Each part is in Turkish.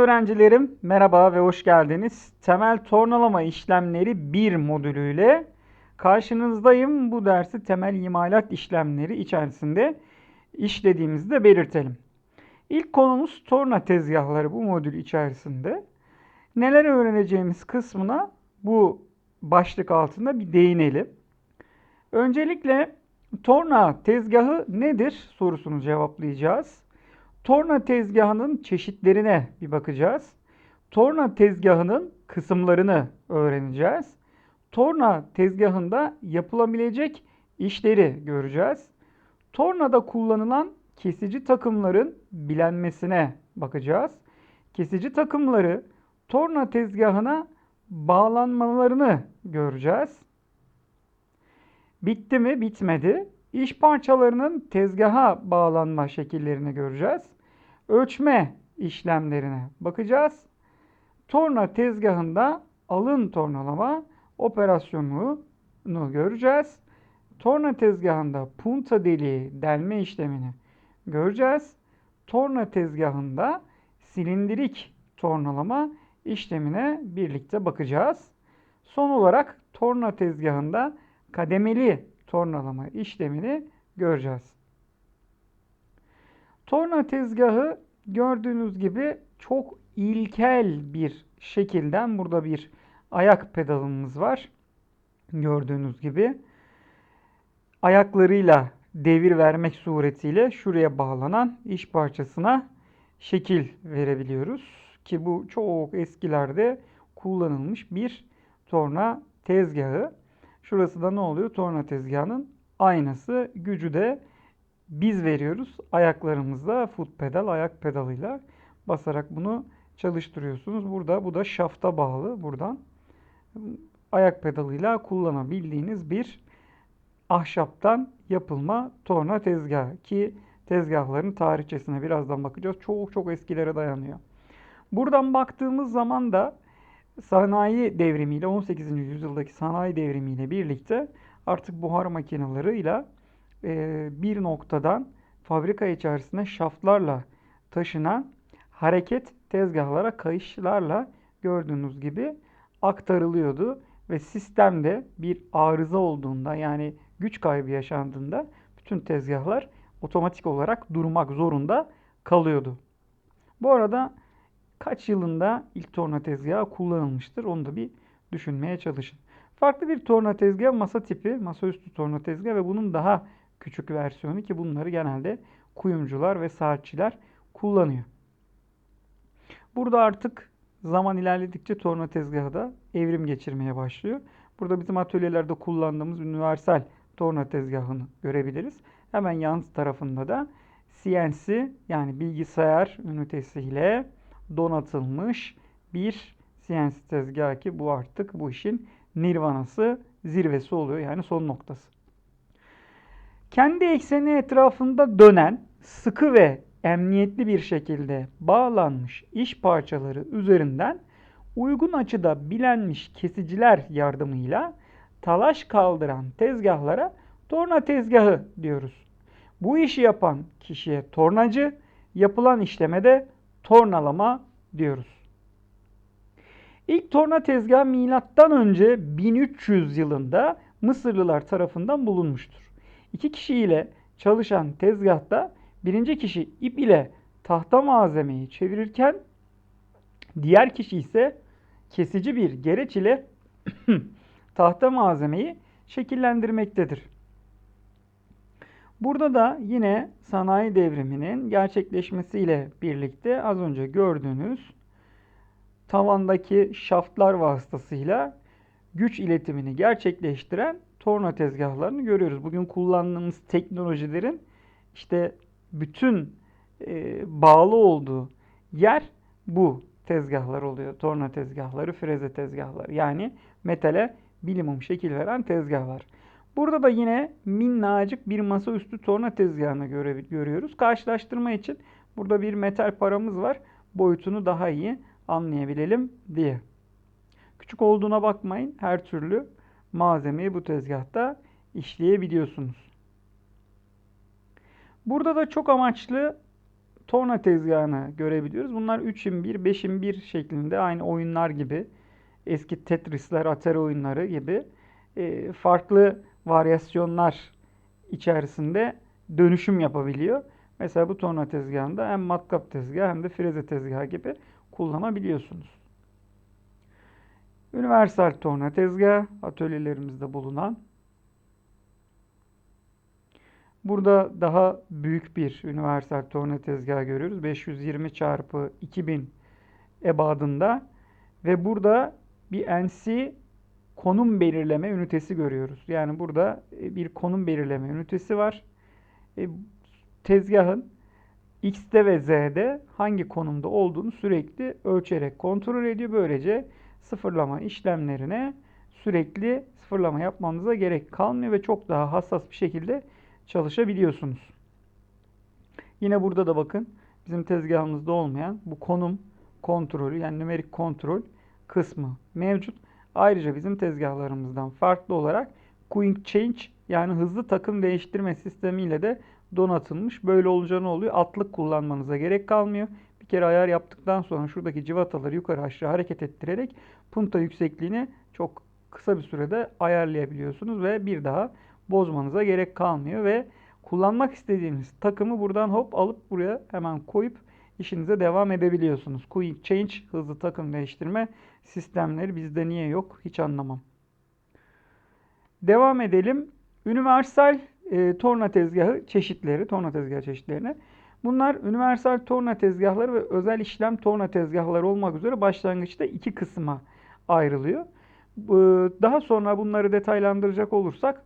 Öğrencilerim merhaba ve hoş geldiniz. Temel tornalama işlemleri 1 modülüyle karşınızdayım. Bu dersi temel imalat işlemleri içerisinde işlediğimizi de belirtelim. İlk konumuz torna tezgahları bu modül içerisinde. Neler öğreneceğimiz kısmına bu başlık altında bir değinelim. Öncelikle torna tezgahı nedir sorusunu cevaplayacağız. Torna tezgahının çeşitlerine bir bakacağız. Torna tezgahının kısımlarını öğreneceğiz. Torna tezgahında yapılabilecek işleri göreceğiz. Tornada kullanılan kesici takımların bilenmesine bakacağız. Kesici takımları torna tezgahına bağlanmalarını göreceğiz. Bitti mi? Bitmedi. İş parçalarının tezgaha bağlanma şekillerini göreceğiz. Ölçme işlemlerine bakacağız. Torna tezgahında alın tornalama operasyonunu göreceğiz. Torna tezgahında punta deliği delme işlemini göreceğiz. Torna tezgahında silindirik tornalama işlemine birlikte bakacağız. Son olarak torna tezgahında kademeli tornalama işlemini göreceğiz. Torna tezgahı gördüğünüz gibi çok ilkel bir şekilden burada bir ayak pedalımız var. Gördüğünüz gibi ayaklarıyla devir vermek suretiyle şuraya bağlanan iş parçasına şekil verebiliyoruz. Ki bu çok eskilerde kullanılmış bir torna tezgahı. Şurası da ne oluyor? Torna tezgahının aynası. Gücü de biz veriyoruz. Ayaklarımızla foot pedal, ayak pedalıyla basarak bunu çalıştırıyorsunuz. Burada bu da şafta bağlı buradan. Ayak pedalıyla kullanabildiğiniz bir ahşaptan yapılma torna tezgahı ki tezgahların tarihçesine birazdan bakacağız. Çok çok eskilere dayanıyor. Buradan baktığımız zaman da sanayi devrimiyle 18. yüzyıldaki sanayi devrimiyle birlikte artık buhar makinalarıyla e, bir noktadan fabrika içerisinde şaftlarla taşınan hareket tezgahlara kayışlarla gördüğünüz gibi aktarılıyordu ve sistemde bir arıza olduğunda yani güç kaybı yaşandığında bütün tezgahlar otomatik olarak durmak zorunda kalıyordu. Bu arada kaç yılında ilk torna tezgahı kullanılmıştır onu da bir düşünmeye çalışın. Farklı bir torna tezgahı masa tipi, masaüstü torna tezgahı ve bunun daha küçük versiyonu ki bunları genelde kuyumcular ve saatçiler kullanıyor. Burada artık zaman ilerledikçe torna tezgahı da evrim geçirmeye başlıyor. Burada bizim atölyelerde kullandığımız universal torna tezgahını görebiliriz. Hemen yan tarafında da CNC yani bilgisayar ünitesiyle donatılmış bir CNC tezgahı ki bu artık bu işin nirvanası, zirvesi oluyor yani son noktası. Kendi ekseni etrafında dönen sıkı ve emniyetli bir şekilde bağlanmış iş parçaları üzerinden uygun açıda bilenmiş kesiciler yardımıyla talaş kaldıran tezgahlara torna tezgahı diyoruz. Bu işi yapan kişiye tornacı, yapılan işleme de tornalama diyoruz. İlk torna tezgahı milattan önce 1300 yılında Mısırlılar tarafından bulunmuştur. İki kişi ile çalışan tezgahta birinci kişi ip ile tahta malzemeyi çevirirken diğer kişi ise kesici bir gereç ile tahta malzemeyi şekillendirmektedir. Burada da yine sanayi devriminin gerçekleşmesiyle birlikte az önce gördüğünüz tavandaki şaftlar vasıtasıyla güç iletimini gerçekleştiren torna tezgahlarını görüyoruz. Bugün kullandığımız teknolojilerin işte bütün e, bağlı olduğu yer bu tezgahlar oluyor. Torna tezgahları, freze tezgahları. Yani metale bilimum şekil veren tezgahlar. Burada da yine minnacık bir masaüstü torna tezgahını göre, görüyoruz. Karşılaştırma için burada bir metal paramız var. Boyutunu daha iyi anlayabilelim diye. Küçük olduğuna bakmayın. Her türlü malzemeyi bu tezgahta işleyebiliyorsunuz. Burada da çok amaçlı torna tezgahını görebiliyoruz. Bunlar 3'in 1, 5'in 1 şeklinde aynı oyunlar gibi. Eski Tetris'ler, Atari oyunları gibi e, farklı varyasyonlar içerisinde dönüşüm yapabiliyor. Mesela bu torna tezgahında hem matkap tezgahı hem de freze tezgahı gibi kullanabiliyorsunuz. Universal torna tezgahı atölyelerimizde bulunan. Burada daha büyük bir universal torna tezgahı görüyoruz. 520 çarpı 2000 ebadında ve burada bir NC konum belirleme ünitesi görüyoruz. Yani burada e, bir konum belirleme ünitesi var. E, tezgahın X'te ve Z'de hangi konumda olduğunu sürekli ölçerek kontrol ediyor. Böylece sıfırlama işlemlerine sürekli sıfırlama yapmanıza gerek kalmıyor ve çok daha hassas bir şekilde çalışabiliyorsunuz. Yine burada da bakın bizim tezgahımızda olmayan bu konum kontrolü yani numerik kontrol kısmı mevcut. Ayrıca bizim tezgahlarımızdan farklı olarak Quick Change yani hızlı takım değiştirme sistemiyle de donatılmış. Böyle olacağı ne oluyor? Atlık kullanmanıza gerek kalmıyor. Bir kere ayar yaptıktan sonra şuradaki civataları yukarı aşağı hareket ettirerek punta yüksekliğini çok kısa bir sürede ayarlayabiliyorsunuz ve bir daha bozmanıza gerek kalmıyor ve kullanmak istediğiniz takımı buradan hop alıp buraya hemen koyup işinize devam edebiliyorsunuz. Quick Change hızlı takım değiştirme sistemleri bizde niye yok hiç anlamam. Devam edelim. Universal e, torna tezgahı çeşitleri, torna tezgahı çeşitlerine. Bunlar universal torna tezgahları ve özel işlem torna tezgahları olmak üzere başlangıçta iki kısma ayrılıyor. Daha sonra bunları detaylandıracak olursak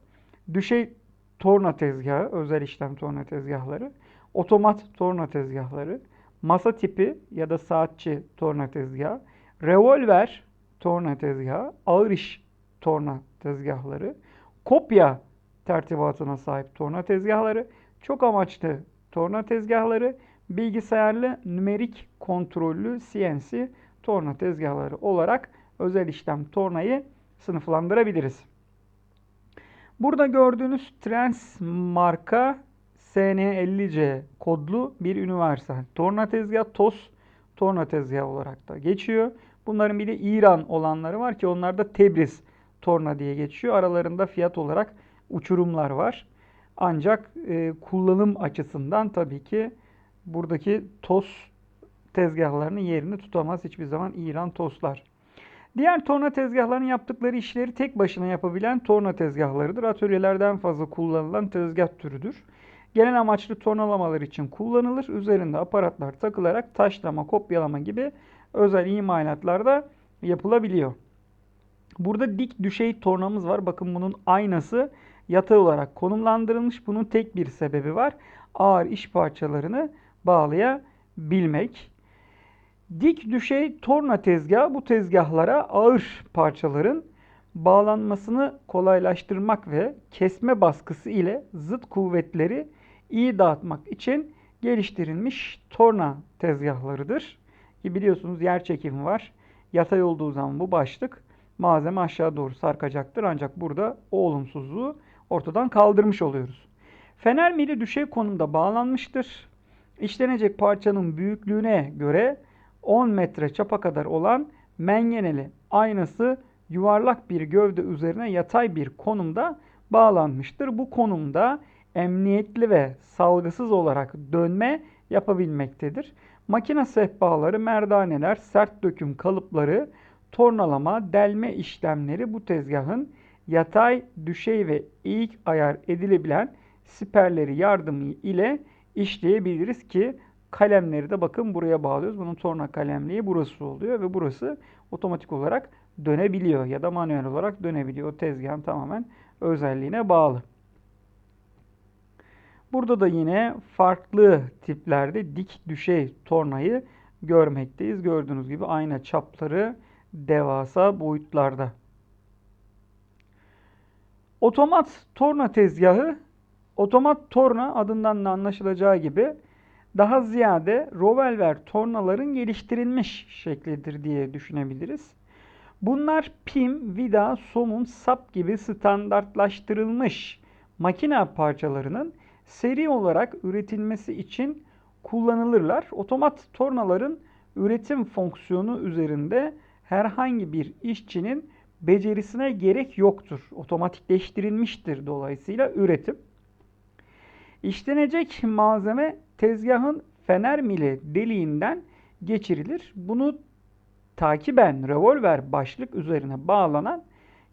düşey torna tezgahı, özel işlem torna tezgahları, otomat torna tezgahları, masa tipi ya da saatçi torna tezgahı, revolver torna tezgahı, ağır iş torna tezgahları, kopya tertibatına sahip torna tezgahları, çok amaçlı torna tezgahları, bilgisayarlı nümerik kontrollü CNC torna tezgahları olarak özel işlem tornayı sınıflandırabiliriz. Burada gördüğünüz Trans marka SN50C kodlu bir universal torna tezgah TOS torna tezgahı olarak da geçiyor. Bunların bir de İran olanları var ki onlar da Tebriz torna diye geçiyor. Aralarında fiyat olarak uçurumlar var. Ancak e, kullanım açısından tabii ki buradaki TOS tezgahlarının yerini tutamaz hiçbir zaman İran TOS'lar. Diğer torna tezgahlarının yaptıkları işleri tek başına yapabilen torna tezgahlarıdır. Atölyelerden fazla kullanılan tezgah türüdür. Genel amaçlı tornalamalar için kullanılır. Üzerinde aparatlar takılarak taşlama, kopyalama gibi özel imalatlarda yapılabiliyor. Burada dik düşey tornamız var. Bakın bunun aynası yatay olarak konumlandırılmış. Bunun tek bir sebebi var. Ağır iş parçalarını bağlayabilmek. Dik düşey torna tezgahı bu tezgahlara ağır parçaların bağlanmasını kolaylaştırmak ve kesme baskısı ile zıt kuvvetleri iyi dağıtmak için geliştirilmiş torna tezgahlarıdır. Ki biliyorsunuz yer çekimi var. Yatay olduğu zaman bu başlık malzeme aşağı doğru sarkacaktır. Ancak burada o olumsuzluğu ortadan kaldırmış oluyoruz. Fener mili düşey konumda bağlanmıştır. İşlenecek parçanın büyüklüğüne göre 10 metre çapa kadar olan mengeneli aynası yuvarlak bir gövde üzerine yatay bir konumda bağlanmıştır. Bu konumda emniyetli ve salgısız olarak dönme yapabilmektedir. Makine sehpaları, merdaneler, sert döküm kalıpları, tornalama, delme işlemleri bu tezgahın yatay, düşey ve eğik ayar edilebilen siperleri yardımı ile işleyebiliriz ki kalemleri de bakın buraya bağlıyoruz. Bunun torna kalemliği burası oluyor ve burası otomatik olarak dönebiliyor ya da manuel olarak dönebiliyor. O tezgahın tamamen özelliğine bağlı. Burada da yine farklı tiplerde dik düşey tornayı görmekteyiz. Gördüğünüz gibi ayna çapları devasa boyutlarda. Otomat torna tezgahı, otomat torna adından da anlaşılacağı gibi daha ziyade Rovelver tornaların geliştirilmiş şeklidir diye düşünebiliriz. Bunlar pim, vida, somun, sap gibi standartlaştırılmış makine parçalarının seri olarak üretilmesi için kullanılırlar. Otomat tornaların üretim fonksiyonu üzerinde herhangi bir işçinin becerisine gerek yoktur. Otomatikleştirilmiştir dolayısıyla üretim. İşlenecek malzeme tezgahın fener mili deliğinden geçirilir. Bunu takiben revolver başlık üzerine bağlanan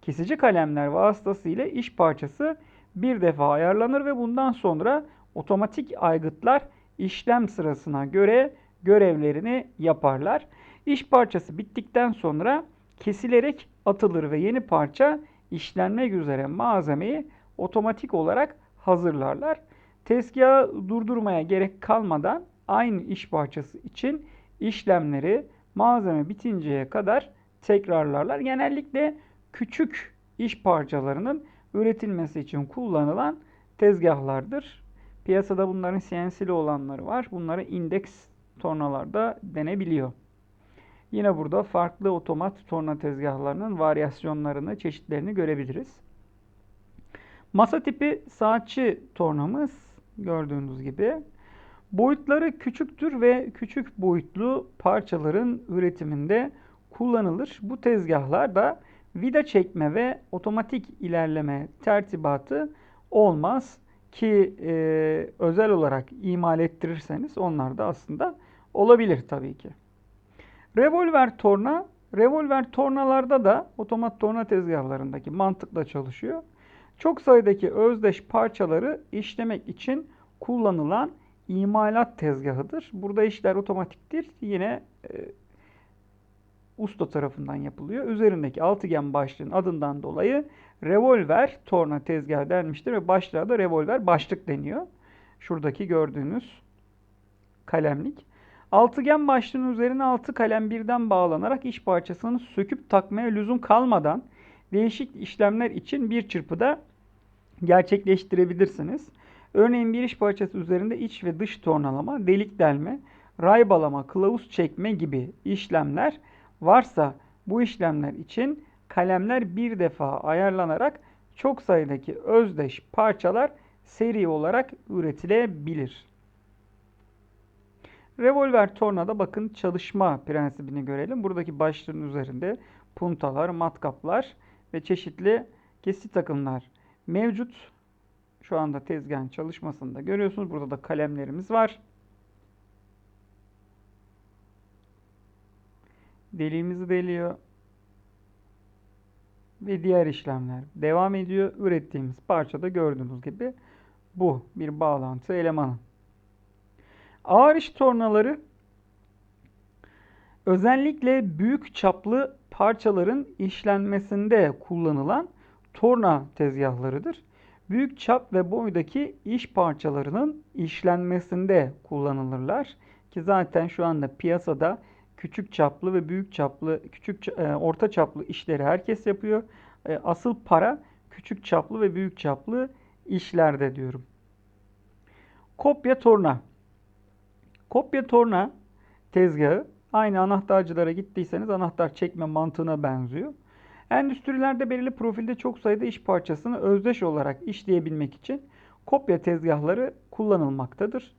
kesici kalemler vasıtasıyla iş parçası bir defa ayarlanır ve bundan sonra otomatik aygıtlar işlem sırasına göre görevlerini yaparlar. İş parçası bittikten sonra kesilerek atılır ve yeni parça işlenmek üzere malzemeyi otomatik olarak hazırlarlar. Tezgahı durdurmaya gerek kalmadan aynı iş parçası için işlemleri malzeme bitinceye kadar tekrarlarlar. Genellikle küçük iş parçalarının üretilmesi için kullanılan tezgahlardır. Piyasada bunların CNC'li olanları var. Bunları indeks tornalarda denebiliyor. Yine burada farklı otomat torna tezgahlarının varyasyonlarını, çeşitlerini görebiliriz. Masa tipi saatçi tornamız gördüğünüz gibi. Boyutları küçüktür ve küçük boyutlu parçaların üretiminde kullanılır. Bu tezgahlar da vida çekme ve otomatik ilerleme tertibatı olmaz ki e, özel olarak imal ettirirseniz onlar da aslında olabilir tabii ki. Revolver torna, revolver tornalarda da otomat torna tezgahlarındaki mantıkla çalışıyor. Çok sayıdaki özdeş parçaları işlemek için kullanılan imalat tezgahıdır. Burada işler otomatiktir. Yine e, usta tarafından yapılıyor. Üzerindeki altıgen başlığın adından dolayı revolver torna tezgahı denmiştir ve başlığa da revolver başlık deniyor. Şuradaki gördüğünüz kalemlik. Altıgen başlığın üzerine altı kalem birden bağlanarak iş parçasını söküp takmaya lüzum kalmadan değişik işlemler için bir çırpıda gerçekleştirebilirsiniz. Örneğin bir iş parçası üzerinde iç ve dış tornalama, delik delme, raybalama, kılavuz çekme gibi işlemler varsa bu işlemler için kalemler bir defa ayarlanarak çok sayıdaki özdeş parçalar seri olarak üretilebilir. Revolver tornada bakın çalışma prensibini görelim. Buradaki başlığın üzerinde puntalar, matkaplar ve çeşitli kesi takımlar mevcut. Şu anda tezgahın çalışmasında görüyorsunuz. Burada da kalemlerimiz var. Deliğimizi deliyor. Ve diğer işlemler devam ediyor. Ürettiğimiz parçada gördüğünüz gibi bu bir bağlantı elemanı. Ağır iş tornaları özellikle büyük çaplı parçaların işlenmesinde kullanılan torna tezgahlarıdır. Büyük çap ve boydaki iş parçalarının işlenmesinde kullanılırlar. Ki zaten şu anda piyasada küçük çaplı ve büyük çaplı, küçük e, orta çaplı işleri herkes yapıyor. E, asıl para küçük çaplı ve büyük çaplı işlerde diyorum. Kopya torna. Kopya torna tezgahı aynı anahtarcılara gittiyseniz anahtar çekme mantığına benziyor. Endüstrilerde belirli profilde çok sayıda iş parçasını özdeş olarak işleyebilmek için kopya tezgahları kullanılmaktadır.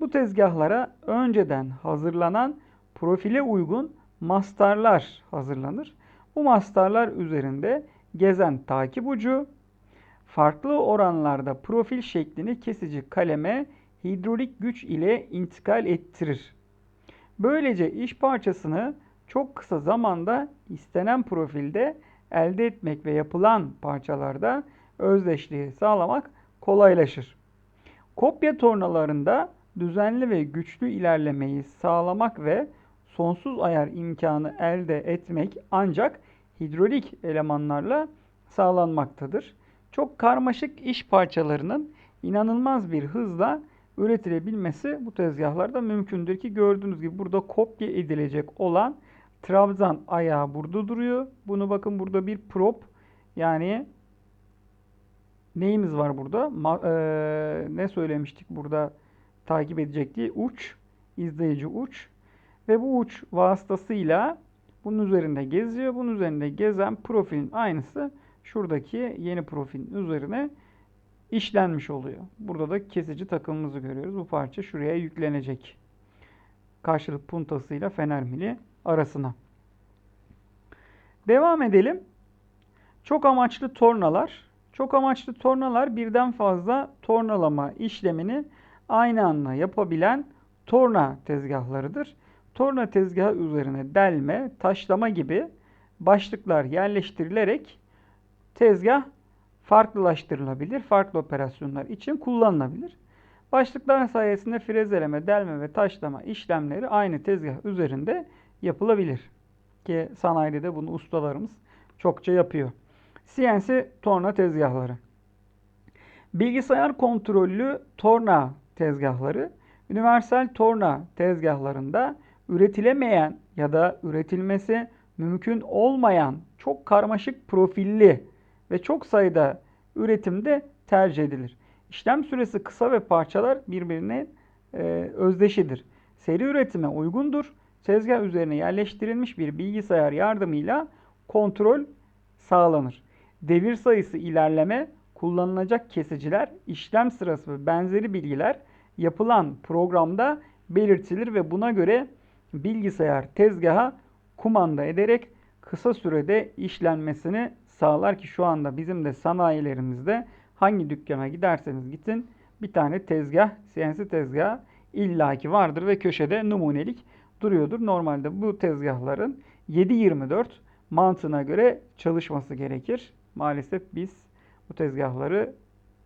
Bu tezgahlara önceden hazırlanan profile uygun mastarlar hazırlanır. Bu mastarlar üzerinde gezen takip ucu farklı oranlarda profil şeklini kesici kaleme hidrolik güç ile intikal ettirir. Böylece iş parçasını çok kısa zamanda istenen profilde elde etmek ve yapılan parçalarda özdeşliği sağlamak kolaylaşır. Kopya tornalarında düzenli ve güçlü ilerlemeyi sağlamak ve sonsuz ayar imkanı elde etmek ancak hidrolik elemanlarla sağlanmaktadır. Çok karmaşık iş parçalarının inanılmaz bir hızla üretilebilmesi bu tezgahlarda mümkündür ki gördüğünüz gibi burada kopya edilecek olan trabzan ayağı burada duruyor. Bunu bakın burada bir prop yani neyimiz var burada? Ma, e, ne söylemiştik burada takip edecek diye uç, izleyici uç ve bu uç vasıtasıyla bunun üzerinde geziyor. Bunun üzerinde gezen profilin aynısı şuradaki yeni profilin üzerine işlenmiş oluyor. Burada da kesici takımımızı görüyoruz. Bu parça şuraya yüklenecek. Karşılık puntasıyla fener mili arasına. Devam edelim. Çok amaçlı tornalar. Çok amaçlı tornalar birden fazla tornalama işlemini aynı anda yapabilen torna tezgahlarıdır. Torna tezgahı üzerine delme, taşlama gibi başlıklar yerleştirilerek tezgah farklılaştırılabilir. Farklı operasyonlar için kullanılabilir. Başlıklar sayesinde frezeleme, delme ve taşlama işlemleri aynı tezgah üzerinde yapılabilir. Ki sanayide de bunu ustalarımız çokça yapıyor. CNC torna tezgahları. Bilgisayar kontrollü torna tezgahları, universal torna tezgahlarında üretilemeyen ya da üretilmesi mümkün olmayan çok karmaşık profilli ve çok sayıda üretimde tercih edilir. İşlem süresi kısa ve parçalar birbirine e, özdeşidir. Seri üretime uygundur. Tezgah üzerine yerleştirilmiş bir bilgisayar yardımıyla kontrol sağlanır. Devir sayısı ilerleme, kullanılacak kesiciler, işlem sırası ve benzeri bilgiler yapılan programda belirtilir ve buna göre bilgisayar tezgaha kumanda ederek kısa sürede işlenmesini sağlar ki şu anda bizim de sanayilerimizde hangi dükkana giderseniz gidin bir tane tezgah, CNC tezgah illaki vardır ve köşede numunelik duruyordur. Normalde bu tezgahların 7-24 mantığına göre çalışması gerekir. Maalesef biz bu tezgahları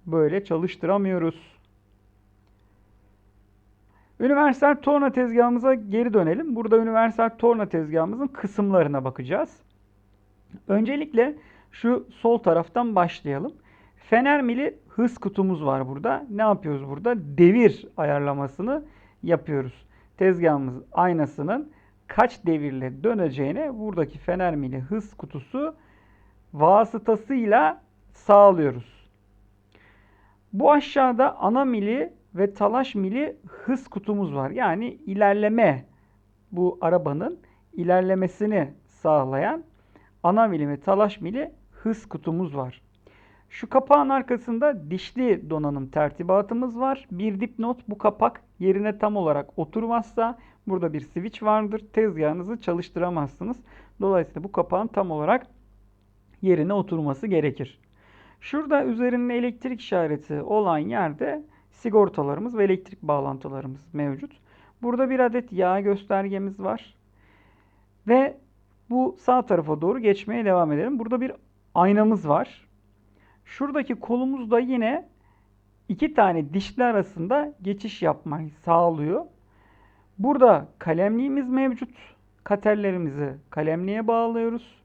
böyle çalıştıramıyoruz. Universal torna tezgahımıza geri dönelim. Burada universal torna tezgahımızın kısımlarına bakacağız. Öncelikle şu sol taraftan başlayalım. Fener mili hız kutumuz var burada. Ne yapıyoruz burada? Devir ayarlamasını yapıyoruz. Tezgahımız aynasının kaç devirle döneceğini buradaki fener mili hız kutusu vasıtasıyla sağlıyoruz. Bu aşağıda ana mili ve talaş mili hız kutumuz var. Yani ilerleme bu arabanın ilerlemesini sağlayan ana mili ve talaş mili hız kutumuz var. Şu kapağın arkasında dişli donanım tertibatımız var. Bir dipnot bu kapak yerine tam olarak oturmazsa burada bir switch vardır. Tezgahınızı çalıştıramazsınız. Dolayısıyla bu kapağın tam olarak yerine oturması gerekir. Şurada üzerinde elektrik işareti olan yerde sigortalarımız ve elektrik bağlantılarımız mevcut. Burada bir adet yağ göstergemiz var. Ve bu sağ tarafa doğru geçmeye devam edelim. Burada bir aynamız var. Şuradaki kolumuz da yine iki tane dişli arasında geçiş yapmayı sağlıyor. Burada kalemliğimiz mevcut. Katerlerimizi kalemliğe bağlıyoruz.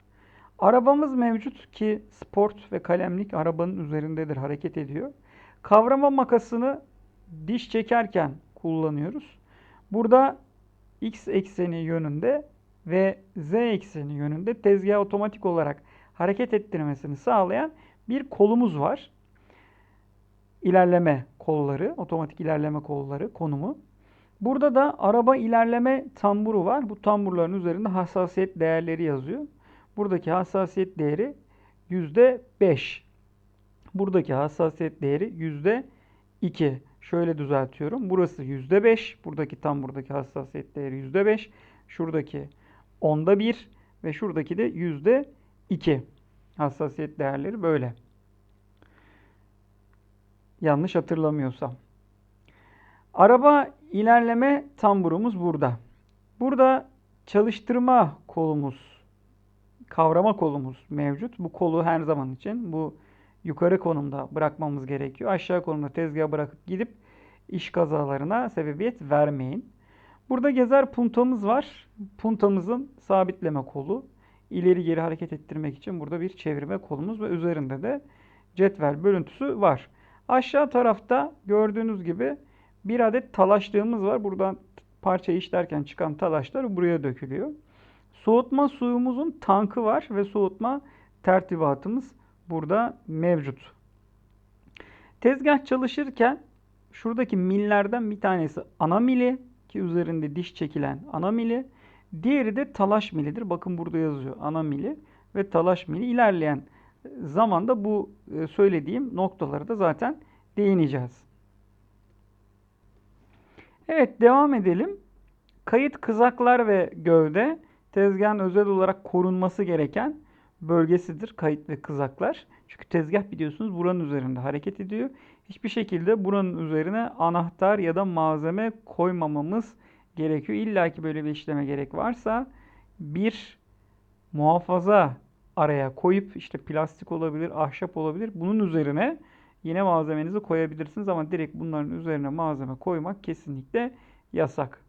Arabamız mevcut ki sport ve kalemlik arabanın üzerindedir, hareket ediyor. Kavrama makasını diş çekerken kullanıyoruz. Burada x ekseni yönünde ve z ekseni yönünde tezgah otomatik olarak hareket ettirmesini sağlayan bir kolumuz var. İlerleme kolları, otomatik ilerleme kolları konumu. Burada da araba ilerleme tamburu var. Bu tamburların üzerinde hassasiyet değerleri yazıyor. Buradaki hassasiyet değeri %5. Buradaki hassasiyet değeri %2. Şöyle düzeltiyorum. Burası %5. Buradaki tam buradaki hassasiyet değeri %5. Şuradaki onda 1 ve şuradaki de %2. Hassasiyet değerleri böyle. Yanlış hatırlamıyorsam. Araba ilerleme tamburumuz burada. Burada çalıştırma kolumuz, kavrama kolumuz mevcut. Bu kolu her zaman için bu yukarı konumda bırakmamız gerekiyor. Aşağı konumda tezgaha bırakıp gidip iş kazalarına sebebiyet vermeyin. Burada gezer puntamız var. Puntamızın sabitleme kolu. İleri geri hareket ettirmek için burada bir çevirme kolumuz ve üzerinde de cetvel bölüntüsü var. Aşağı tarafta gördüğünüz gibi bir adet talaşlığımız var. Buradan parça işlerken çıkan talaşlar buraya dökülüyor. Soğutma suyumuzun tankı var ve soğutma tertibatımız burada mevcut. Tezgah çalışırken şuradaki millerden bir tanesi ana mili ki üzerinde diş çekilen ana mili. Diğeri de talaş milidir. Bakın burada yazıyor ana mili ve talaş mili. İlerleyen zamanda bu e, söylediğim noktaları da zaten değineceğiz. Evet devam edelim. Kayıt kızaklar ve gövde tezgahın özel olarak korunması gereken bölgesidir kayıt ve kızaklar. Çünkü tezgah biliyorsunuz buranın üzerinde hareket ediyor. Hiçbir şekilde buranın üzerine anahtar ya da malzeme koymamamız gerekiyor. İlla ki böyle bir işleme gerek varsa bir muhafaza araya koyup işte plastik olabilir, ahşap olabilir. Bunun üzerine yine malzemenizi koyabilirsiniz ama direkt bunların üzerine malzeme koymak kesinlikle yasak.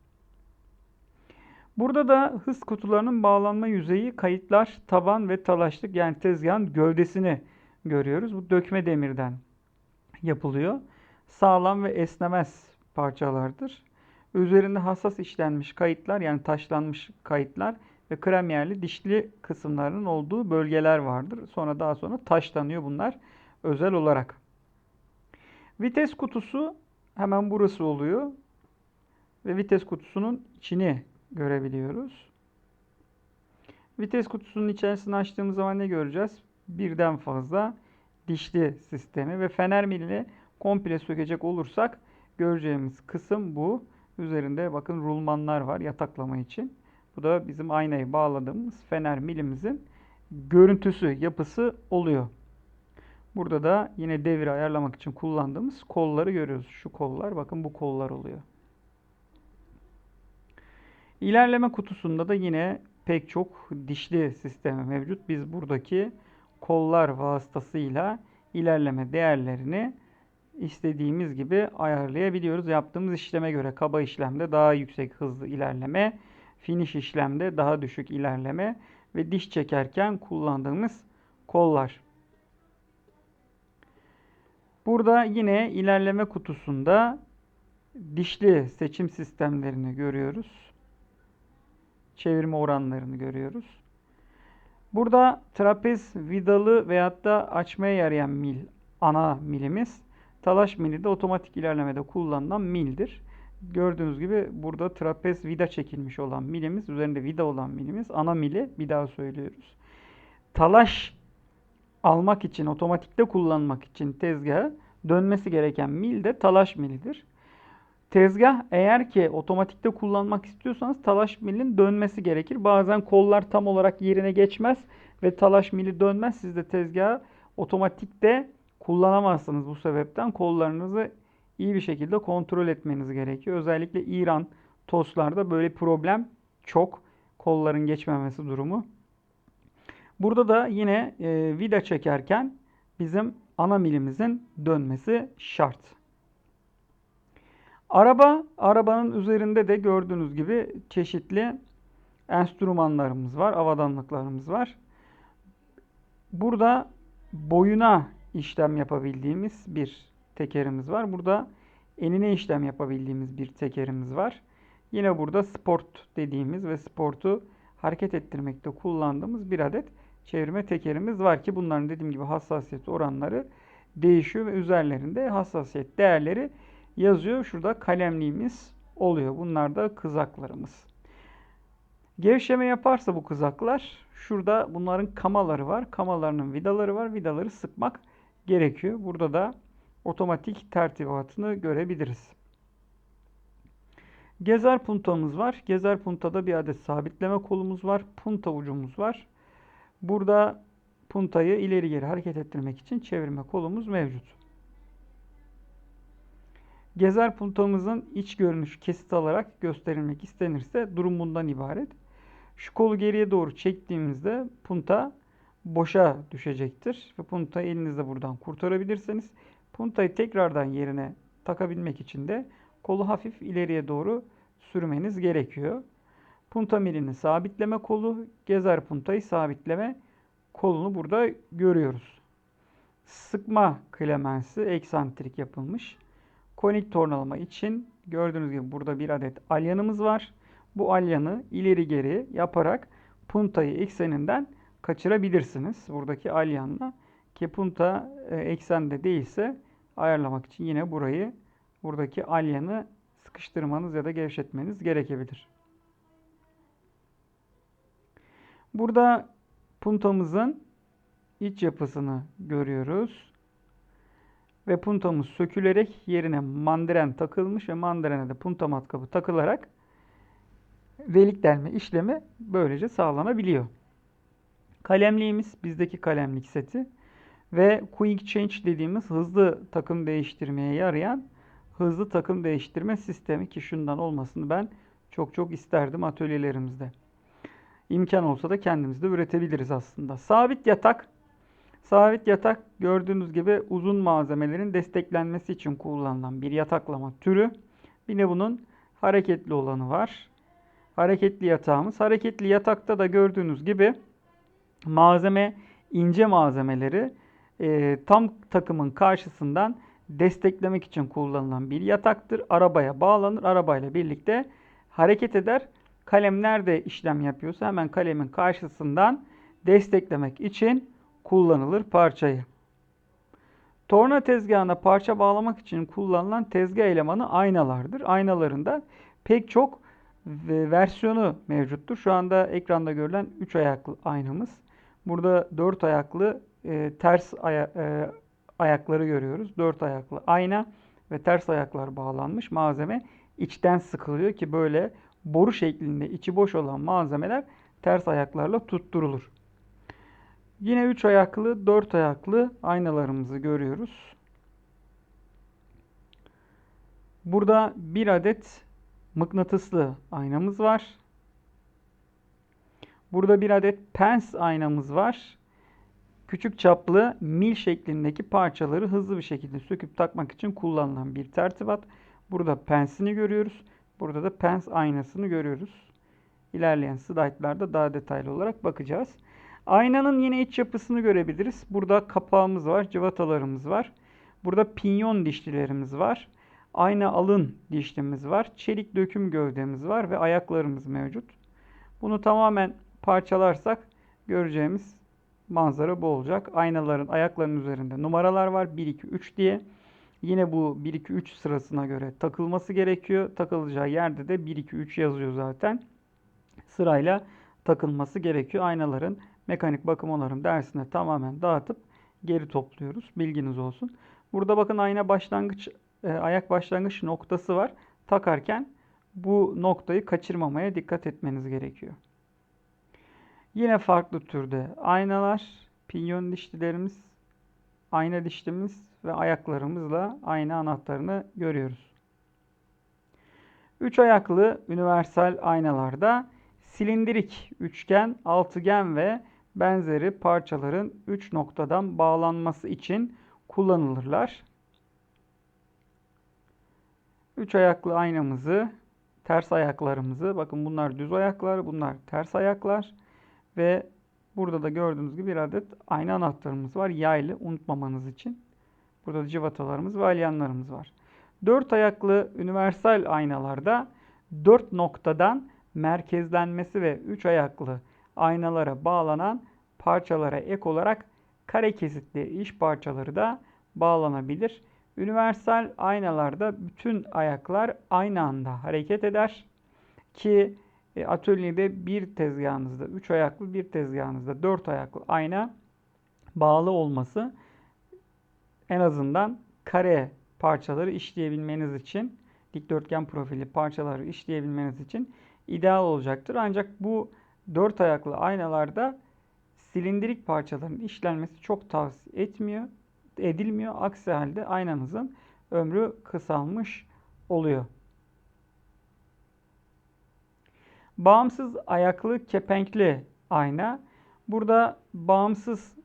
Burada da hız kutularının bağlanma yüzeyi, kayıtlar, taban ve talaşlık yani tezgahın gövdesini görüyoruz. Bu dökme demirden yapılıyor. Sağlam ve esnemez parçalardır. Üzerinde hassas işlenmiş kayıtlar yani taşlanmış kayıtlar ve krem yerli dişli kısımlarının olduğu bölgeler vardır. Sonra daha sonra taşlanıyor bunlar özel olarak. Vites kutusu hemen burası oluyor. Ve vites kutusunun içini görebiliyoruz. Vites kutusunun içerisini açtığımız zaman ne göreceğiz? Birden fazla dişli sistemi ve fener milini komple sökecek olursak göreceğimiz kısım bu. Üzerinde bakın rulmanlar var yataklama için. Bu da bizim aynayı bağladığımız fener milimizin görüntüsü, yapısı oluyor. Burada da yine devri ayarlamak için kullandığımız kolları görüyoruz. Şu kollar bakın bu kollar oluyor. İlerleme kutusunda da yine pek çok dişli sistemi mevcut. Biz buradaki kollar vasıtasıyla ilerleme değerlerini istediğimiz gibi ayarlayabiliyoruz. Yaptığımız işleme göre kaba işlemde daha yüksek hızlı ilerleme, finish işlemde daha düşük ilerleme ve diş çekerken kullandığımız kollar. Burada yine ilerleme kutusunda dişli seçim sistemlerini görüyoruz. Çevirme oranlarını görüyoruz. Burada trapez vidalı veyahut da açmaya yarayan mil ana milimiz. Talaş mili de otomatik ilerlemede kullanılan mildir. Gördüğünüz gibi burada trapez vida çekilmiş olan milimiz, üzerinde vida olan milimiz, ana mili bir daha söylüyoruz. Talaş almak için, otomatikte kullanmak için tezgahı dönmesi gereken mil de talaş milidir. Tezgah eğer ki otomatikte kullanmak istiyorsanız talaş milin dönmesi gerekir. Bazen kollar tam olarak yerine geçmez ve talaş mili dönmez. Siz de tezgahı otomatikte kullanamazsınız bu sebepten. Kollarınızı iyi bir şekilde kontrol etmeniz gerekiyor. Özellikle İran tostlarda böyle problem çok. Kolların geçmemesi durumu. Burada da yine e, vida çekerken bizim ana milimizin dönmesi şart. Araba, arabanın üzerinde de gördüğünüz gibi çeşitli enstrümanlarımız var, avadanlıklarımız var. Burada boyuna işlem yapabildiğimiz bir tekerimiz var. Burada enine işlem yapabildiğimiz bir tekerimiz var. Yine burada sport dediğimiz ve sportu hareket ettirmekte kullandığımız bir adet çevirme tekerimiz var ki bunların dediğim gibi hassasiyet oranları değişiyor ve üzerlerinde hassasiyet değerleri yazıyor. Şurada kalemliğimiz oluyor. Bunlar da kızaklarımız. Gevşeme yaparsa bu kızaklar şurada bunların kamaları var. Kamalarının vidaları var. Vidaları sıkmak gerekiyor. Burada da otomatik tertibatını görebiliriz. Gezer puntamız var. Gezer puntada bir adet sabitleme kolumuz var. Punta ucumuz var. Burada puntayı ileri geri hareket ettirmek için çevirme kolumuz mevcut. Gezer puntamızın iç görünüşü kesit alarak gösterilmek istenirse durum bundan ibaret. Şu kolu geriye doğru çektiğimizde punta boşa düşecektir. Ve puntayı elinizde buradan kurtarabilirsiniz. Puntayı tekrardan yerine takabilmek için de kolu hafif ileriye doğru sürmeniz gerekiyor. Punta milini sabitleme kolu, gezer puntayı sabitleme kolunu burada görüyoruz. Sıkma klemensi eksantrik yapılmış. Konik tornalama için gördüğünüz gibi burada bir adet alyanımız var. Bu alyanı ileri geri yaparak puntayı ekseninden kaçırabilirsiniz. Buradaki alyanla ki punta e, eksende değilse ayarlamak için yine burayı buradaki alyanı sıkıştırmanız ya da gevşetmeniz gerekebilir. Burada puntamızın iç yapısını görüyoruz. ve puntamız sökülerek yerine mandiren takılmış ve mandirene de punta matkabı takılarak delik delme işlemi böylece sağlanabiliyor. Kalemliğimiz bizdeki kalemlik seti ve quick change dediğimiz hızlı takım değiştirmeye yarayan hızlı takım değiştirme sistemi ki şundan olmasını ben çok çok isterdim atölyelerimizde. İmkan olsa da kendimiz de üretebiliriz aslında. Sabit yatak. Sabit yatak gördüğünüz gibi uzun malzemelerin desteklenmesi için kullanılan bir yataklama türü. De bunun hareketli olanı var. Hareketli yatağımız. Hareketli yatakta da gördüğünüz gibi malzeme ince malzemeleri e, tam takımın karşısından desteklemek için kullanılan bir yataktır. Arabaya bağlanır. Arabayla birlikte hareket eder. Kalem nerede işlem yapıyorsa hemen kalemin karşısından desteklemek için kullanılır parçayı. Torna tezgahına parça bağlamak için kullanılan tezgah elemanı aynalardır. Aynalarında pek çok versiyonu mevcuttur. Şu anda ekranda görülen 3 ayaklı aynamız. Burada 4 ayaklı e, ters aya, e, ayakları görüyoruz. 4 ayaklı ayna ve ters ayaklar bağlanmış malzeme içten sıkılıyor ki böyle boru şeklinde içi boş olan malzemeler ters ayaklarla tutturulur. Yine 3 ayaklı, 4 ayaklı aynalarımızı görüyoruz. Burada bir adet mıknatıslı aynamız var. Burada bir adet pens aynamız var. Küçük çaplı mil şeklindeki parçaları hızlı bir şekilde söküp takmak için kullanılan bir tertibat. Burada pensini görüyoruz. Burada da pens aynasını görüyoruz. İlerleyen slaytlarda daha detaylı olarak bakacağız. Aynanın yine iç yapısını görebiliriz. Burada kapağımız var, cıvatalarımız var. Burada pinyon dişlilerimiz var. Ayna alın dişlimiz var. Çelik döküm gövdemiz var ve ayaklarımız mevcut. Bunu tamamen parçalarsak göreceğimiz manzara bu olacak. Aynaların ayakların üzerinde numaralar var. 1, 2, 3 diye. Yine bu 1, 2, 3 sırasına göre takılması gerekiyor. Takılacağı yerde de 1, 2, 3 yazıyor zaten. Sırayla takılması gerekiyor. Aynaların mekanik bakım onarım dersine tamamen dağıtıp geri topluyoruz. Bilginiz olsun. Burada bakın ayna başlangıç e, ayak başlangıç noktası var. Takarken bu noktayı kaçırmamaya dikkat etmeniz gerekiyor. Yine farklı türde aynalar, pinyon dişlilerimiz, ayna dişlimiz ve ayaklarımızla ayna anahtarını görüyoruz. Üç ayaklı universal aynalarda silindirik, üçgen, altıgen ve benzeri parçaların üç noktadan bağlanması için kullanılırlar. Üç ayaklı aynamızı, ters ayaklarımızı, bakın bunlar düz ayaklar, bunlar ters ayaklar ve burada da gördüğünüz gibi bir adet ayna anahtarımız var. Yaylı unutmamanız için. Burada da cıvatalarımız ve alyanlarımız var. Dört ayaklı universal aynalarda dört noktadan merkezlenmesi ve üç ayaklı aynalara bağlanan parçalara ek olarak kare kesitli iş parçaları da bağlanabilir. Universal aynalarda bütün ayaklar aynı anda hareket eder ki e, atölyede bir tezgahınızda 3 ayaklı bir tezgahınızda 4 ayaklı ayna bağlı olması en azından kare parçaları işleyebilmeniz için dikdörtgen profili parçaları işleyebilmeniz için ideal olacaktır. Ancak bu 4 ayaklı aynalarda silindirik parçaların işlenmesi çok tavsiye etmiyor, edilmiyor. Aksi halde aynanızın ömrü kısalmış oluyor. Bağımsız ayaklı kepenkli ayna. Burada bağımsız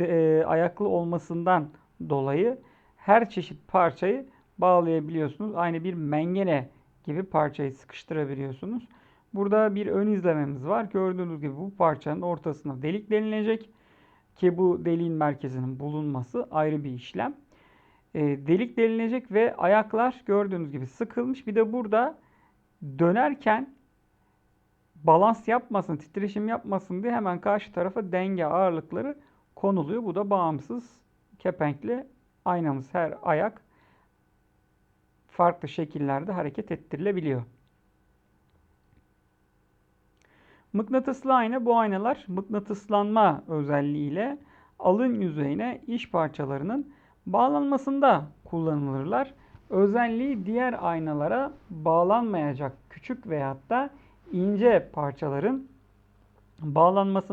e, ayaklı olmasından dolayı her çeşit parçayı bağlayabiliyorsunuz. Aynı bir mengene gibi parçayı sıkıştırabiliyorsunuz. Burada bir ön izlememiz var. Gördüğünüz gibi bu parçanın ortasına delik denilecek. Ki bu deliğin merkezinin bulunması ayrı bir işlem. E, delik delinecek ve ayaklar gördüğünüz gibi sıkılmış. Bir de burada dönerken balans yapmasın, titreşim yapmasın diye hemen karşı tarafa denge ağırlıkları konuluyor. Bu da bağımsız kepenkli aynamız. Her ayak farklı şekillerde hareket ettirilebiliyor. Mıknatıslı ayna bu aynalar mıknatıslanma özelliğiyle alın yüzeyine iş parçalarının bağlanmasında kullanılırlar. Özelliği diğer aynalara bağlanmayacak küçük veyahut da ince parçaların bağlanması